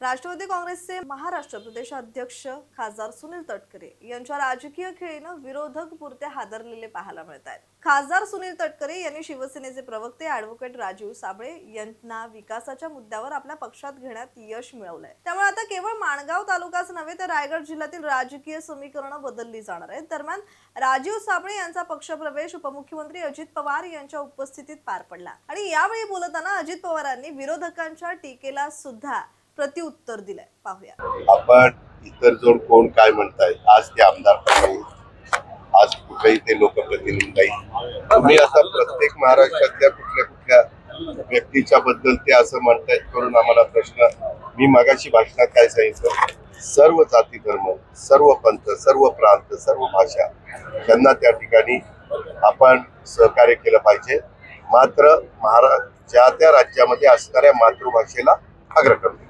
राष्ट्रवादी काँग्रेसचे महाराष्ट्र प्रदेश अध्यक्ष खासदार सुनील तटकरे यांच्या राजकीय खेळीनं विरोधक पुरते हादरलेले पाहायला मिळत आहेत. खासदार सुनील तटकरे यांनी शिवसेनेचे प्रवक्ते ऍडव्होकेट राजीव साबळे यांना विकासाच्या मुद्द्यावर आपल्या पक्षात घेण्यात यश मिळवलंय. त्यामुळे आता केवळ माणगाव तालुकाच नव्हे तर रायगड जिल्ह्यातील राजकीय समीकरणं बदलली जाणार आहेत. दरम्यान राजीव साबळे यांचा पक्षप्रवेश उपमुख्यमंत्री अजित पवार यांच्या उपस्थितीत पार पडला. आणि यावेळी बोलताना अजित पवारांनी विरोधकांच्या टीकेला सुद्धा प्रतिउत्तर दिलंय. पाहूया. आपण इतर जोड कोण काय म्हणताय आज ते आमदार पण नाही आज कुठेही ते लोकप्रतिनिधी नाही. तुम्ही आता प्रत्येक महाराष्ट्रातल्या कुठल्या कुठल्या व्यक्तीच्या बद्दल ते असं म्हणतायत करून आम्हाला प्रश्न. मी मगाशी भाषणात काय सांगितलं? सर्व जाती धर्म सर्व पंथ सर्व प्रांत सर्व भाषा त्यांना त्या ठिकाणी आपण सहकार्य केलं पाहिजे. मात्र महारा ज्या त्या राज्यामध्ये असणाऱ्या मातृभाषेला आग्रह करतो.